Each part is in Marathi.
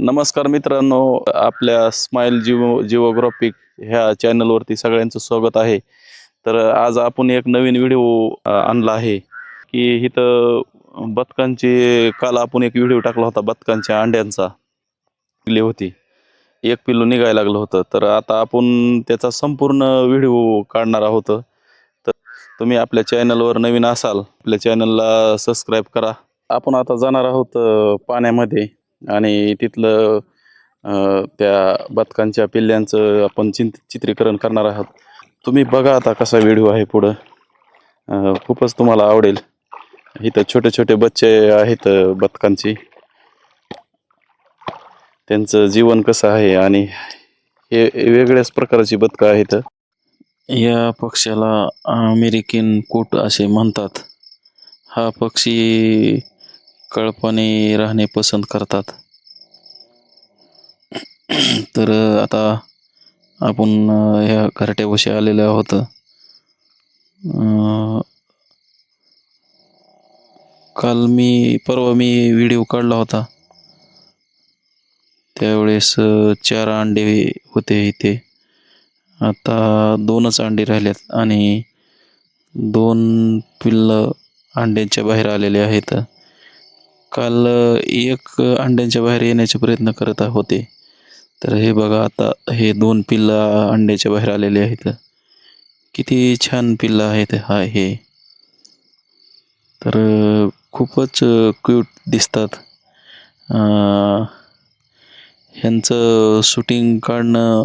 नमस्कार मित्रांनो आपल्या स्माइल जिओ जिओग्राफिक ह्या चॅनलवरती सगळ्यांचं स्वागत आहे. तर आज आपण एक नवीन व्हिडिओ आणला आहे की इथं बदकांची काल आपण एक व्हिडिओ टाकला होता बदकांच्या अंड्यांचा. पिल्ले होती. एक पिल्लू निघायला लागलं होतं. तर आता आपण त्याचा संपूर्ण व्हिडिओ काढणार आहोत. तर तुम्ही आपल्या चॅनलवर नवीन असाल आपल्या चॅनलला सबस्क्राईब करा. आपण आता जाणार आहोत पाण्यामध्ये. आणि तिथलं त्या बदकांच्या पिल्ल्यांचं आपण चिंत चित्रीकरण करणार आहोत. तुम्ही बघा आता कसा व्हिडिओ आहे पुढं. खूपच तुम्हाला आवडेल. इथं छोटे छोटे बच्चे आहेत बदकांची. त्यांचं जीवन कसं आहे आणि हे वेगळ्याच प्रकारची बदकं आहेत. या पक्ष्याला अमेरिकन कोट असे म्हणतात. हा पक्षी कळपाने राहणे पसंत करतात. तर आता आपण ह्या घरट्यापाशी आलेलो आहोत. काल मी परवा मी व्हिडिओ काढला होता. त्यावेळेस चार अंडे होते इथे. आता दोनच अंडे राहिलेत आणि दोन पिल्लं अंड्यांच्या बाहेर आलेले आहेत. काल एक अंड्यांच्या बाहेर येण्याचे प्रयत्न करत होते. तर हे बघा आता हे दोन पिल्लं अंड्याच्या बाहेर आलेले आहेत. किती छान पिल्लं आहेत. हा हे. तर खूपच क्यूट दिसतात. ह्यांचं शूटिंग काढणं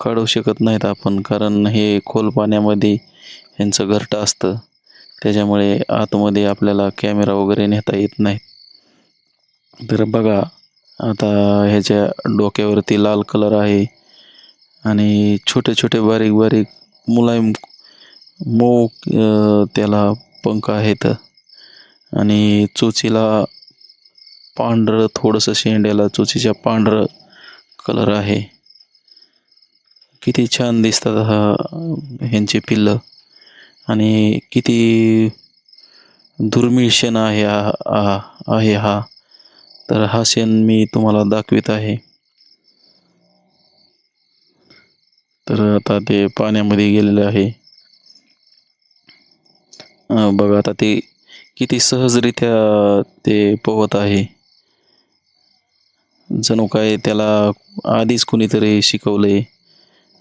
काढू शकत नाहीत आपण. कारण हे खोल पाण्यामध्ये ह्यांचं घरटं असतं. त्याच्यामुळे आतमध्ये आपल्याला कॅमेरा वगैरे नेता येत नाही. तर बघा आता ह्याच्या डोक्यावरती लाल कलर आहे आणि छोटे छोटे बारीक बारीक मुलायम मऊ त्याला पंख आहेत. आणि चोचीला पांढरं थोडंसं शेंड्याला चोचीच्या पांढरं कलर आहे. किती छान दिसतात हा ह्यांचे पिल्लं. आणि किती दुर्मिळ शेण आहे हा आहे हा. तर हा शेण मी तुम्हाला दाखवित आहे. तर आता ते पाण्यामध्ये गेलेले आहे. बघा आता ते किती सहजरित्या ते पोहत आहे. जणू काय त्याला आधीच कुणीतरी शिकवले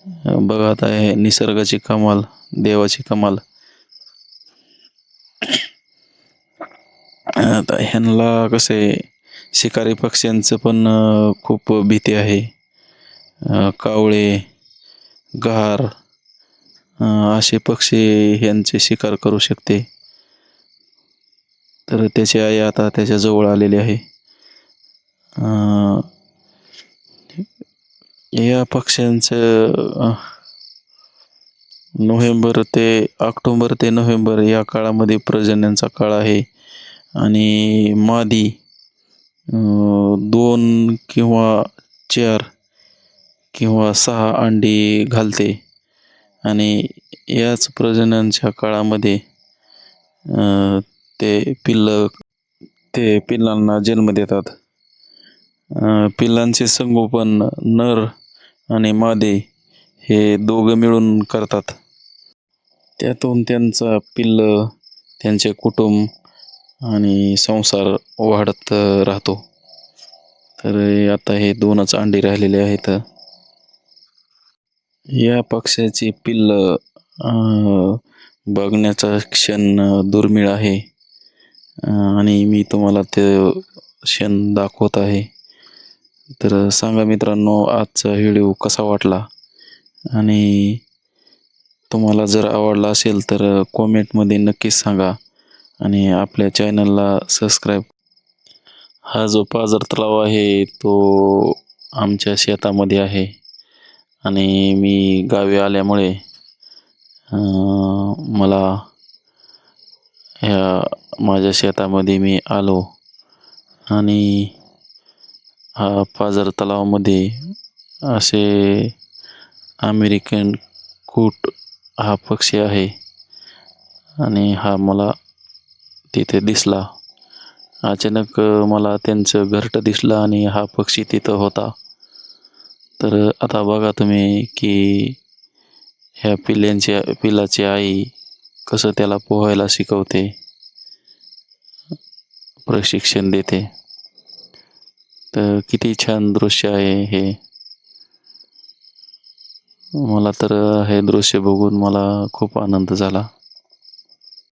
अं, बघा आता हे निसर्गाची कमाल देवाची कमाल. आता ह्यांना कसं आहे शिकारी पक्ष्यांचं पण खूप भीती आहे. कावळे घार असे पक्षी ह्यांचे शिकार करू शकते. तर त्याची आई आता त्याच्याजवळ आलेली आहे. या पक्ष्यांचं नोव्हेंबर ते ऑक्टोंबर ते नोव्हेंबर या काळामध्ये प्रजन्यांचा काळ आहे. आणि मादी दोन किंवा चार किंवा सहा अंडी घालते. आणि याच प्रजननच्या काळामध्ये ते पिल्लं ते पिल्लांना जन्म देतात. पिल्लांचे संगोपन नर आणि मादी हे दोघं मिळून करतात. त्यातून त्यांचा पिल्लं त्यांचे कुटुंब आणि संसार वाढत राहतो. तर आता हे दोनच अंडी राहिलेले आहेत. या पक्ष्याची पिल्ल बघण्याचा क्षण दुर्मिळ आहे. आणि मी तुम्हाला ते क्षण दाखवत आहे. तर सांगा मित्रांनो आजचा व्हिडिओ कसा वाटला? आणि तुम्हाला जर आवडला असेल तर कॉमेंटमध्ये नक्कीच सांगा. आणि आपल्या चॅनलला सबस्क्राईब. हा जो पाझर तलाव आहे तो आमच्या शेतामध्ये आहे. आणि मी गावी आल्यामुळे मला ह्या माझ्या शेतामध्ये मी आलो. आणि हा पाझर तलावामध्ये असे अमेरिकन कूट हा पक्षी आहे. आणि हा मला तिथे दिसला. अचानक मला त्यांचं घरटं दिसलं आणि हा पक्षी तिथं होता. तर आता बघा तुम्ही की ह्या पिल्यांच्या पिलाची आई कसं त्याला पोहायला शिकवते. प्रशिक्षण देते. तर किती छान दृश्य आहे हे. मला तर हे दृश्य बघून मला खूप आनंद झाला.